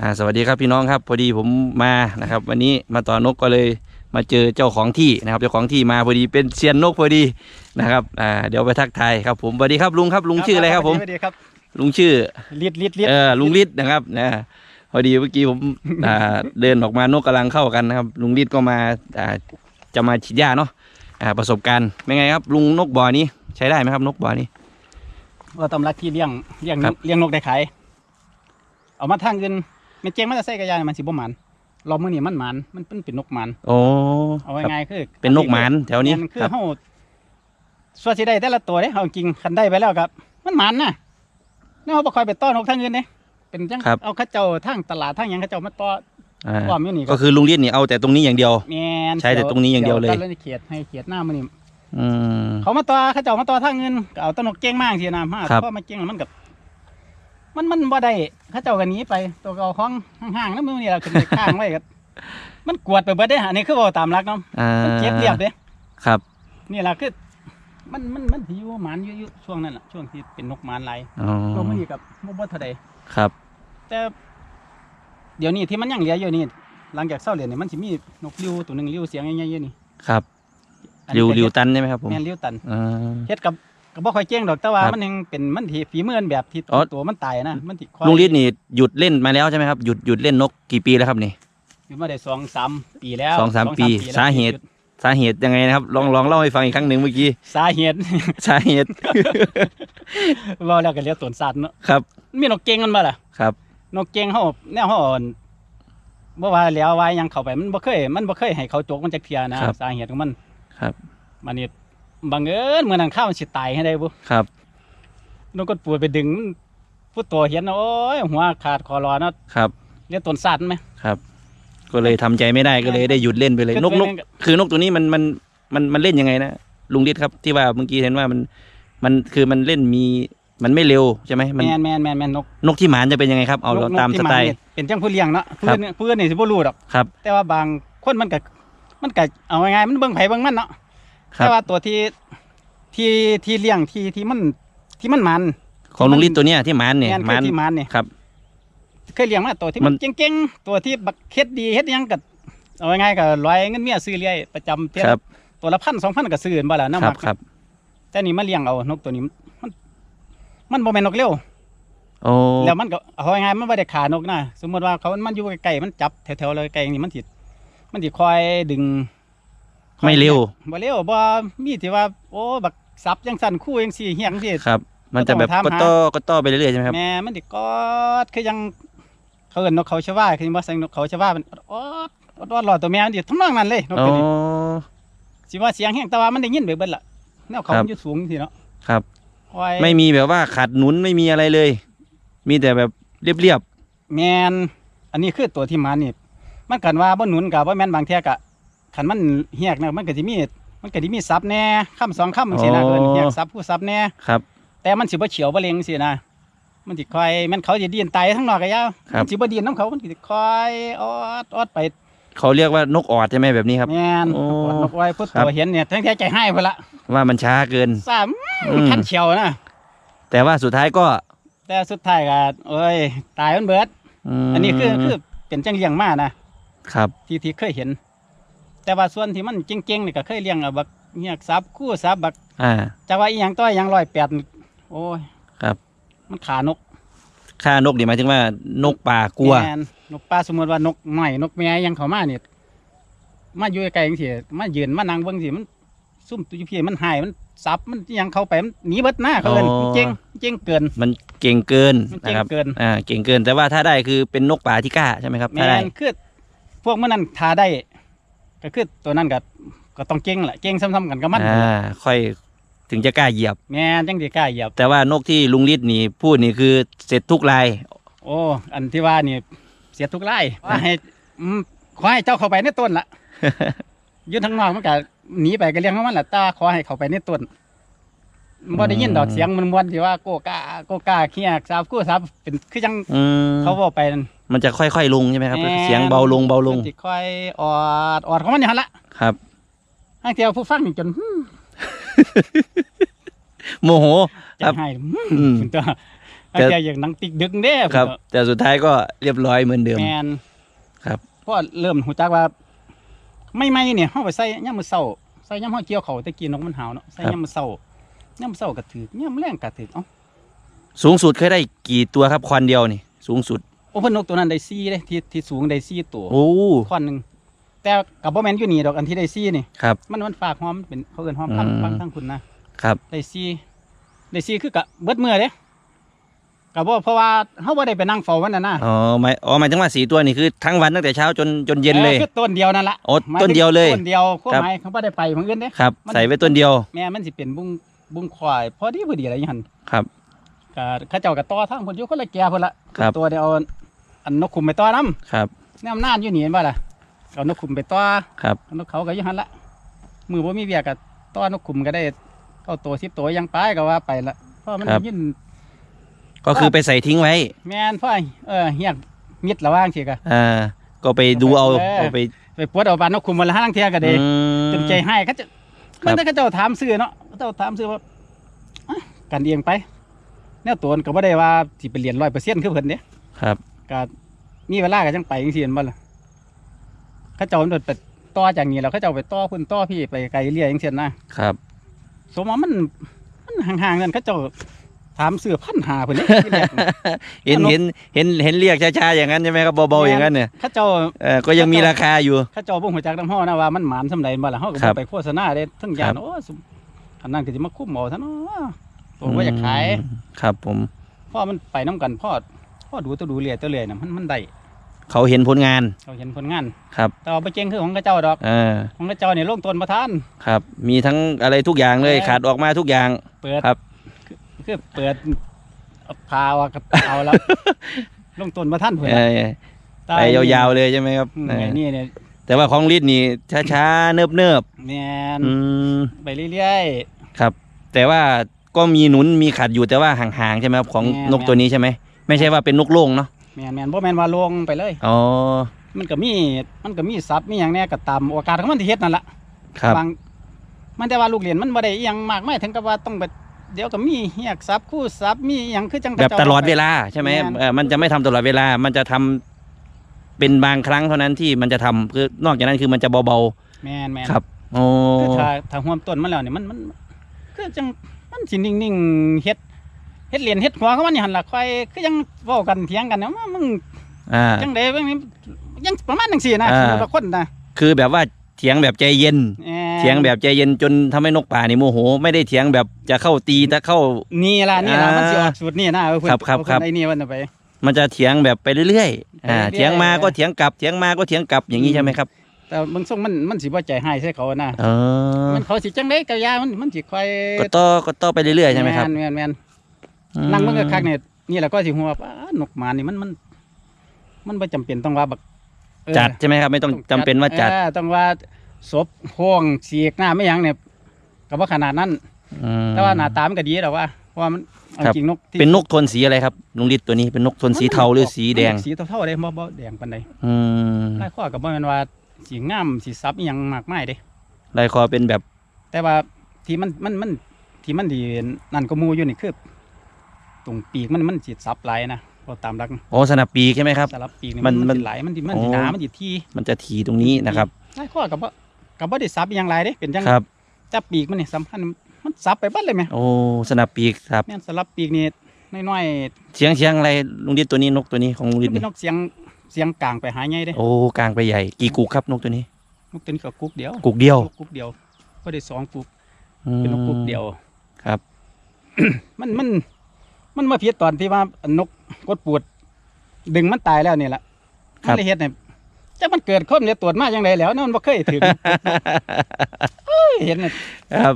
อ่าสวัสดีครับพี่น้องครับพอดีผมมานะครับ วันนี้มาต่อนกก็เลยมาเจอเจ้าของที่นะครับเจ้าของที่มาพอดีเป็นเซียนนกพอดีนะครับอ่าเดี๋ยวไปทักทายครับผมสวัสดีครับลุงครับลุงชื่ออะไรครับผมสวัสดีครับลุงชื่อลิดลิดลิดเออลุงฤทธิ์นะครับนะพอดีเมื่อกี้ผมอ่าเดินออกมานกกำลังเข้ากันนะครับ ลุงฤทธิ์ก็มาอ่าจะมาฉีดยาเนาะอ่าประสบการณ์เป็นไงครับลุงนกบ่อนี้ใช้ได้ไหมครับนกบ่อนี้ว่าตำรักที่เลี้ยงเลี้ยงนครักบเลี้ยงนกได้ขายเอามาทางอื่น แม่นเจ๊งมันจะใส่กระยามันสิบ่หมันรอบมื้อนี้มันหมันมันเป็นเป็นนกหมันโอ้เอาครับง่ายๆคือเป็นนกหมานแถวนี้ม่คือครับ เฮาส่วนสิได้แต่ละตัวเด้เอาจริงคันได้ไปแล้วครับ มันหมันนะเนี่ยเฮาบ่ค่อยไปต้อนนกทางอื่นเด้เป็นจังครับ เอาเขาเจ้าทางตลาดทางหยังเขาเจ้ามาต้ออ่าอ้อมอยู่นี่ก็คือลุงฤทธิ์นี่เอาแต่ตรงนี้อย่างเดียว แม่นใช้แต่ตรงนี้อย่างเดียวเลยแต่ละเขตให้เขตหน้ามื้อนี้อืม เขามาต่อเขาเจ้ามาต่อทางเงินก็เอาแตนกเก่งมากทีนะมาครับพอมาเก่งแล้วมันกับ มันมันบ่ได้เขาเจ้ากันนี้ไป ตัวเอาห้องห่างๆแล้วมือนี่เราขึ้นไปข้างไว้ก็มันกวดไปเบิดเด้อันนี้คือบ่ตามหลักเนาะอ่ามันเก็บเรียบเด้ครับ นี่แหละคือมันมันมันสิอยู่หมานอยู่อยู่ช่วงนั้นน่ะช่วงที่เป็นนกหมานหลายอ๋อตัวมันนี่กับบ่บ่เท่าใดครับ แต่ เดี๋ยวนี้ที่มันยังเหลืออยู่นี่หลังจากเศร้าเรียนนี่มันสิมีนกริวตัวหนึงริวเสียงใหญ่ๆอยู่นี่ครับอันรินี้วก็ริวเฮ็ดตันใช่ไหมครับผมแม่นริวตันอ่าเฮ็ดกับ ก็บ่ค่อยเก่งดอกแต่ว่าครับ มันยังเป็นมันที่ฝีมือแบบที่อ๋อตัวมันตายนะมันที่ควายลุงฤทธิ์นี่หยุดเล่นมาแล้วใช่ไหมครับหยุดหยุดเล่นนกกี่ปีแล้วครับนี่ อยู่มาได้สองสามปีแล้วสองสามปีแล้วสาเหตุ สาเหตุยังไงนะครับ ลองลองเล่าให้ฟังอีกครั้งหนึ่งเมื่อกี้ สาเหตุ สาเหตุเว่าแล้วก็เรียกตนสัตว์เนาะครับมีนกเก่งมันบ่ล่ะครับ นกเก่งเฮาแนวเฮาอ่อนบ่ว่าแล้วว่าหยังเข้าไปมันบ่เคย มันบ่เคยให้เขาจกมันจักเทื่อนะครับสาเหตุของมันครับ มันนี่ บังเอิญมื้อนั้นข้าวมันสิตายให้ได้บ่ครับนกกดปูดไปดึงมันผู้ตัวเห็นโอ้ยหัวขาดคอรอเนาะครับเรียกตนสัตว์ไหมครับ ก็เลยทำใจไม่ได้ก็เลยได้หยุดเล่นไปเลยนกนกคือนกตัวนี้มันมันมันมันเล่นยังไงนะลุงฤทธิ์ครับที่ว่าเมื่อกี้เห็นว่ามันมันคือมันเล่นมีมันไม่เร็วใช่ไหมมันแม่นแม่นแม่นแม่นนกนกที่หมานจะเป็นยังไงครับเอาเรานกตามที่สนไตล์เนี่ยเป็นจังผู้เลี้ยงเนาะผู้ครับอื่นผู้อื่นนี่สิบ่รู้ดอกครับ แต่ว่าบางคนมันก็มันก็เอาง่ายๆมันเบิ่งไผเบิ่งมันเนาะครั แต่บว่าตัวที่ที่ที่เลี้ยงที่ที่มันที่มันมัน ของลุงฤทธิ์ตัวเนี้ยที่หมานเนี่ยแม่นหคืมาอนที่มันเนี่ย ครับ เคยเลี้ยงมาตัวที่มัมัน นเก่งๆตัวที่บักเฮ็ดดีเฮ็ดหยังก็เอาง่ายๆก็ร้อยเงินเมียซื้อเรื่อยประจำเทื่อครับตัวละพันสองพันก็ซื้อบ่ล่ะคน้ำรัมับกครับแต่นี่มาเลี้ยงเอานกตัวนี้มัน มันบ่แม่นนกเร็ว โอ้แล้วมันก็เอาง่ายๆมันบ่ได้ขานกนะสมมติว่าเขามันอยู่ใกล้ๆมันจับแถวๆเลยไกลนี่มันสิมันสิคอยดึง ไม่เร็วบ่เร็วบ่มีที่ว่าโอ้บักซับจังสั่นคู่จังซี่เฮียงสิครับ มันจะแบบก็ต้องก็ถามหาต้อก็ต้อไปเรื่อยๆใช่ไหมครับแม่มันสิกอดคือยังเขาเอิ้นนกเขาชวาคือบ่ใส่นกเขาชวามันออดออดออดรอดตัวแม่มันสิทำนองนั้นเลยนกอ๋อตัวนี้สิว่าเสียงแฮงแต่ว่ามันได้ยินไปเบิดล่ะแนวเขาครับมันอยู่สูงสิเนาะครับคอยไม่มีแบบว่าขัดหนุนไม่มีอะไรเลย มีแต่แบบเรียบแม่นอันนี้คือตัวที่มานี่มันกันว่าบ่หนุนก็บ่แม่นบางเที่ยก็ คันมันเฮียกนะมันก็สิมีมันก็สิมีซับแหน่คำสองคำจังซี่นะเอิ้นเฮียกซับผู้ซับแหน่ๆครับ แต่มันสิบ่เฉียวบ่เล็งสินะมันสิคอยแมันเขาสิดีนไตทั้งนอกกะยาวครับมันสิบ่ดีนน้ำเขามันสิคอยออดออดไป เขาเรียกว่านกออดใช่ไหมแบบนี้ครับแม่นโอ้นกไว้พุทครับตัวเห็นเนี่ยทั้งใจใจให้พุ่นละว่ามันช้าเกินสามอืมทันเฉียวนะแต่ว่าสุดท้ายก็ แต่สุดท้ายก็เอ้ยตายมันเบิดมอันนี้คือคือเป็นจังเลี้ยงมานะครับ ที่ที่เคยเห็น แต่ว่าส่วนที่มันเก่งๆนี่ก็เคยเลี้ยงเอาบักเฮียกซับคู่ซับบักอ่า จักว่าอีหยังต้อยหยัง108นี่โอ้ยครับ มันขานกค่านกนี่หมายถึงว่านกป่ากลัว แม่นนกปลาสมมติว่านกหน่อยนกแม่ยังเขามาเนี่ยมาอยู่ไกลๆจังซี่มายืนมานั่งเบิ่งสิมันซุ่มตุยพี่มันหายมันซับมันยังเข้าไปมันหนีเบิดหน้าเขาเอิ้นอ๋อ มันเจ๋งมันเจ๋งเกิน มันเก่งเกินมันนะเจ๋งครับ เกิน อ่า เก่งเกิน แต่ว่าถ้าได้คือเป็นนกป่าที่กล้าใช่ไหมครับ แม่ถ้าได้ นคือพวกมันนั้นทาได้ ก็คือตัวนั้นก็ก็ต้องเก่งแหละเก่งซ้ำๆกันกับมันอ่าค่อยถึงจะกล้าเหยียบ แม่นจังสิกล้าเหยียบ แต่ว่านกที่ลุงฤทธิ์นี่พูดนี่คือเสร็จทุกลาย โอ้อันที่ว่านี่เสียทุกไล่ว่าให้อืมขอให้เจ้าเข้าไปในต้นละ อยืนทางนอกมันก็หนีไปก็เลี้ยงของมันแหละแตาขอให้เข้าไปในต้น บ่ได้ยินดอกเสียงมันมวนที่ว่าโกกาโกกาเคียกสาบกู้สาบเป็นคือจังอืมเขาบอกไปนั่น มันจะค่อยๆลงใช่ไหมครับ แม่น เสียงเบาลงเบาลงมันสิค่อยออดออดของมันอย่างนั้นละครับให้เที่ยวผู้ฟังนี่จนหึ่มโมโหจะครับ ให้หึ่มอืมถึงตัวไอ้แกอย่างหนังติกดึกเด้ครับ แต่สุดท้ายก็เรียบร้อยเหมือนเดิม แมนครับ เพราะเริ่มหูจักว่า ไม่ไม่เนี่ยเฮาไปใส่ย่ามมื้อเช้าใส่ย่ามเฮาเกี่ยวเขาวแตะกี้นกมันหาวเนาะใส่ย่ามมื้อเช้า ย่ามมื้อเช้าก็ถือย่ามแรงก็ถือเอ้าสูงสุดเคยได้กี่ตัวครับควันเดียวนี่ สูงสุด โอ้เพิ่นนกตัวนั้นได้4เด้ที่ที่สูงได้4ตัวโอ้คอนหนึงแต่ก็บ่แม่นอยู่นี่ดอกอันที่ได้4นี่ครับมันมันฝากหอมเป็นเขาเอิ้นหอมพังอืมฟังทั้งคุณนะครับได้4ได้4คือกะเบิดมื้อเด้ก็บ่เพราะว่าเฮาบ่ได้ไปนั่งเฝ้ามันน่ะนะอ๋อหมายอ๋อหมายถึงว่าสีตัวนี่คือทั้งวันตั้งแต่เช้าจนจนเย็นเลยออคือต้นเดียวนั่นละโอ้หมาต้นเดียวเลยต้นเดียวข้อครับหมายเขาบ่ได้ไปของอื่นเด้ครับมันใส่ไว้ต้นเดียวแม่มันสิเป็นบุ้ง บุ้งควายพอดีพอดีอะไรอย่างนั้นครับ ก็เขาเจ้าก็ต่อทางเพิ่นอยู่คนละแก่เพิ่นละครับ ตัวเดียวเอาอันนกขุมไปต่อนำครับแนมนานอยู่นี่เห็นบ่ล่ะเอานกขุมไปต่อครับ นกเขาก็อยู่หั่นละมือบ่มีเวียกก็ต่อนกขุมก็ได้เก้าตัว10ตัวยังไปก็ว่าไปละเพราะมันได้ยินก็คือไปใส่ทิ้งไว้แม่นพ่อเออเฮียกมิดระว่างสิก็อ่าก็ไปดูเอาเออ เอาไปไปปวดเอาบานนกขุมมาละห้างเที่ยก็ได้อืม จนใจให้เขาจะครับ มันถ้าเขาเจ้าถามซื้อเนาะเขาเจ้าถามซื้อว่าอะกันเองไปแนวตัวก็บ่ได้ว่าสิไปเรียน100%คือเพิ่นเด้ครับก็มีเวลาก็จังไปจังซี่แม่นบ่ล่ะเขาเจ้ามันโดดไปต่อจากนี้แล้วเขาเจ้าไปต่อพุ่นต่อพี่ไปไกลเรื่อยจังซี่นะครับ สมว่ามันมันห่างๆนั่นเขาเจ้าถามซื้อพันหาเพิ่นเด้ที่แรกน่ะเห็นนกเห็นเห็นเห็นเรียกช้าๆอย่างนั้นใช่ไหมครับเบาๆอย่างนั้นเนี่ยเขาเจ้าเออก็ยังมีราคาอยู่เขาเจ้าบ่ฮู้จักนำเฮานะว่ามันหมานซำใดบ่ล่ะเฮาก็ครับ่บไปโฆษณาเด้ทั้งยาครันบโอ้สุ อันนั้นก็สิมาคุ้มเอาซะเนาะตัวบ่อยากขายอืมครับผมพ่อมันไปน้กันพ่อพ่อดูตัวดูเรียตัวเรียน่ะมันมันได้เขาเห็นผลงานเราเห็นผลงานครับแต่ว่าไปเก่งคือของกระเจ้าดอกเออของกระเจ้าเนี่ยลงต้นประทานครับ มีทั้งอะไรทุกอย่างเลยเออขาดออกมาทุกอย่าง เปิดครับคือคือเปิดเอาพาวอะกับเอาแล้วลงต้นประทานเพื่อนเออไปยาวๆเลยใช่ไหมครับๆเออนี่เนี่ย แต่ว่าของลิดนี่ช้าๆ เนิบแมนๆอืมไปเรื่อยครับ แต่ว่าก็มีหนุนมีขัดอยู่แต่ว่าห่างๆใช่ไหมครับของแม่นนกตัวนี้ใช่ไหมไม่ใช่ว่าเป็นนกโล่งเนาะๆแมนแมนบ่แมนว่าลงไปเลย อ๋อมันก็มีมันก็มีซับมีอย่างแน่ก็ตามโอกาสของมันที่เฮ็ดนั่นแหละครับบางมันแต่ว่าลูกเรียนมันบ่ได้อหยังมากไม่ถึงกับว่าต้องไปเดี๋ยวก็มีเฮียกซับคู่ซับมีอหยังคือจังแบบจ้ตลอดเวไปลาใช่ไหมแม่นเออมันจะไม่ทำตลอดเวลา มันจะทำ เป็นบางครั้งเท่านั้นที่มันจะทำคือนอกจากนั้นคือมันจะเบาแมนแมนๆครับโอ้คือถ้าถ้าห่วมต้นมันแล้วเนี่ยมันมันคือจังมันสินิ่งๆเฮ็ดเฮ็ดเหรียญเฮ็ดหัวของมันนี่หั่นล่ะค่อยคือยังเว้ากันเถียงกันนะว่ามึงอ่า จังได๋บางนี้ยังประมาณจังซี่นะอ่าสำหรับคนนะคือแบบว่าเถียงแบบใจเย็น แหม่เถียงแบบใจเย็นจนทำให้นกป่านี่โมโห ไม่ได้เถียงแบบจะเข้าตีจะเข้า นี่ล่ะนี่ล่ะอ่ามัมันสิออกสูตรนี่นะเออเพิ่นครับครับเอาครับ ไอ้นี่มันเอาไป มันจะเถียงแบบไปเรื่อยๆอ่าไปเรื่อยๆเถียงมาก็เถียงกลับเถียงมาก็เถียงกลับอย่างนี้ใช่ไหมครับ แต่บางส่งมันมันสิบ่ใจให้ใส่เขานะเออมันเขาสิจังได๋ก็ยามันมันสิค่อยก็ต่อก็ต่อไปเรื่อยๆใช่ไหมครับแม่นแม่นอืมนั่งเบิ่งคักๆเนี่ยนี่แหละก็สิฮู้ว่าป้านกหมานี่มันมัน มันบ่จำเป็นต้องว่าบักเออจัดใช่ไหมครับ ไม่ต้องจำเป็นว่าจัดออต้องว่าศพห้องสีกหน้าไม่หยังเนี่ยก็บ่ขนาดนั้นอืมแต่ว่าหน้าตามันก็ดีแต่ว่าเพราะว่ามัน เอาครับ จริงนกที่เป็นนกโทนสีอะไรครับลุงฤทธิ์ตัวนี้เป็นนกโทนสีเทาหรือสีแดงมันสีเทาๆเด้บ่บ่แดงปานใดอืมลายข้อก็บ่แม่นว่าสีงามสีซับอีหยังมากมายเด้ ลายคอเป็นแบบแต่ว่าที่มันมันมันที่มันดีนั่นก็หมู่อยู่นี่คือตรงปีกมันมันสิซับหลายนะเอาตามรักโอ้สนับปีกใช่ไหมครับ สลับปีกนี่มัมันนมัมันนสิหลายมันสิมันสิอ๋อหนามันสิที่มันจะทีตรงนี้นะครับลายข้อก็บ่ก็บ่ได้ซับอีหยังหลายเด้เป็นจัง ครับ แต่ปีกมันนี่สำคัญ มันซับไปเบัดเลยแม่โอ้สนับปีกครับแม่นสลับปีกนี่น้อยเสียงเสียงอะไรลุงฤทธิ์ตัวนี้นกตัวนี้ของลุงๆฤทธิ์เป็นี่นนกเสียงเสียงกลางไปหาใหญ่เด้โอ้กลางไปใหญ่กี่กุกครับนกตัวนี้ นกตัวนี้ก็กุ๊กเดียวกุกเดียวกุ๊กเดียวก็ได้สองกุ๊กอืมเป็นนกกุ๊กเดียว ครับ มันมันมันมาเพียตอนที่ว่านกกดปวดดึงมันตายแล้วนี่แหละมันได้เฮ็ดเนี่ยจักมันเกิดคนเลยตรวจมาจังไดแล้วเนาะมันบ่เคยถึงเอ้ยเห็นเนี่ยครับ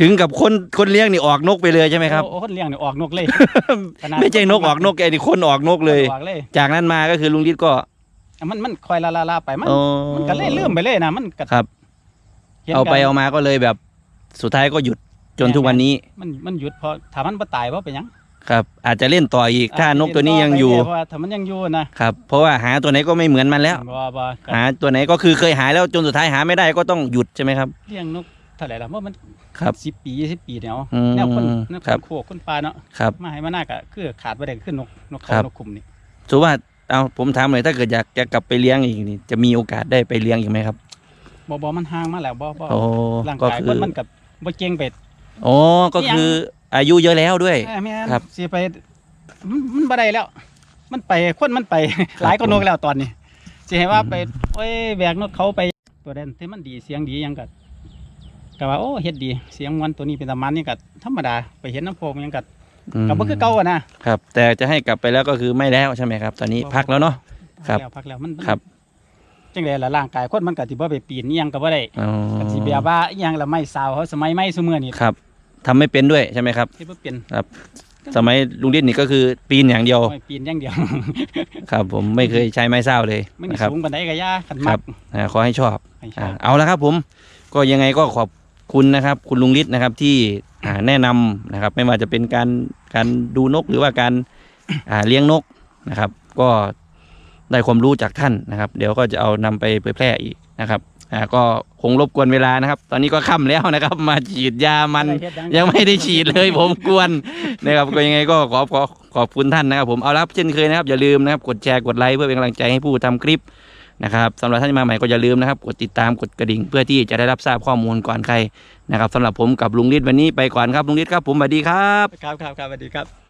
ถึงกับคนคนเลี้ยงนี่ออกนกไปเลยใช่ไหมครับ โอ้คนเลี้ยงนี่ออกนกเลย ขนาด ไม่ใช่นกออกนกแกนี่คนออกนกเลย ออกเลยจากนั้นมาก็คือลุงฤทธิ์ก็มันมันคอยละลาลาไปมันโอ้มันก็เลยเลื่อมไปเลยนะมันก็ครับ ห็นเอาไปกันเอามาก็เลยแบบสุดท้ายก็หยุดจนแม่ทุกวันนี้มันมันหยุดเพราะถ้ามันบ่ตายเพราะเป็นหยังครับ อาจจะเล่นต่ออีกถ้านกตัวนี้ยังอยู่เพราะว่าถ้ามันยังอยู่นะครับ เพราะว่าหาตัวไหนก็ไม่เหมือนมันแล้ว บ่บ่ก็หาตัวไหนก็คือเคยหาแล้วจนสุดท้ายหาไม่ได้ก็ต้องหยุดใช่ไหมครับ เลี้ยงนกธ ท่าไหร่ละว่ามันครับสิบปียี่สิบปีเนี่ยเอาอืมแนวคนแนวคครับนโคกคนปลาเนาะครับ มาให้มาหน้าก็คือขาดไปได้คือนกนกเขาครับ นกคุมนี่ถือว่าเอาผมถามหน่อยถ้าเกิดอยากจะกลับไปเลี้ยงอีกนี่จะมีโอกาสได้ไปเลี้ยงอีกไหมครับบ่บ่มันห่างมาแล้วบ่บ่โอ้ร่างก็กายคืมัอนมันกับบ่เก่งไป โอ้ก็คือ อายุเยอะแล้วด้วย เอ้ยแม่นครับสิไปมันมันบ่ได้แล้ว มันไปคนมันไปหลายกว่านกแล้วตอนนี้สิให้ว่าไปโอ้ยแบกนกเขาไปตัวเด่นที่มันดีเสียงดีหยังก็ ก็ว่าโอ้เฮ็ดดี เสียงมันตัวนี้เป็นตะมันนี่ก็ธรรมดาไปเห็นน้ำโพงหยังก็มก็บ่คือเก่าอะนะครับ แต่จะให้กลับไปแล้วก็คือไม่แล้วใช่ไหมครับ ตอนนี้พักแล้วเนาะครับพักแล้วพักแล้วมันครับจังได๋ล่ะร่างกายคนมันก็สิบ่ไปปีนอิหยังก็บ่ได้อ๋อก็สิแบบว่าอิหยังละไม่สาวเขาสมัยใหม่ซุมื้อนี้ครับทำไม่เป็นด้วยใช่ไหมครับที่บ่เป็นสมัยลุงดิษนี่ก็คือปีนอย่างเดียวไม่ปีนอย่างเดียว ครับผมไม่เคยใช้ไม้เศร้าเลยมันนี่นะครับสูงปานใดก็ย่าคันครัมับกอ่าขอให้ชอบให้ชอ่าอบ เอาละครับผม ก็ยังไงก็ขอบ คุณนะครับคุณลุงฤทธิ์นะครับที่อ่าแนะนำนะครับ ไม่ว่าจะเป็นการการดูนกหรือว่าการอ่าเลี้ยงนกนะครับ ก็ได้ความรู้จากท่านนะครับ เดี๋ยวก็จะเอานำไปเผยแพร่อีกนะครับอ่าก็คงรบกวนเวลานะครับ ตอนนี้ก็ค่ำแล้วนะครับ มาฉีดยามันเฮ็ดหยังไม่ได้ฉีดเลย ผมกวนนะครับก็ยังไงก็ขอขอขอบคุณท่านนะครับ ผมเอาละครับเช่นเคยนะครับอย่าลืมนะครับ กดแชร์กดไลค์เพื่อเป็นกำลังใจให้ผู้ทำคลิป นะครับสำหรับท่านที่มาใหม่ก็อย่าลืมนะครับ กดติดตามกดกระดิ่ง เพื่อที่จะได้รับทราบข้อมูลก่อนใครนะครับสำหรับผมกับลุงฤทธิ์วันนี้ไปก่อนครับลุงฤทธิ์ครับผมสวัสดีครับ ครับครับครับสวัสดีครับ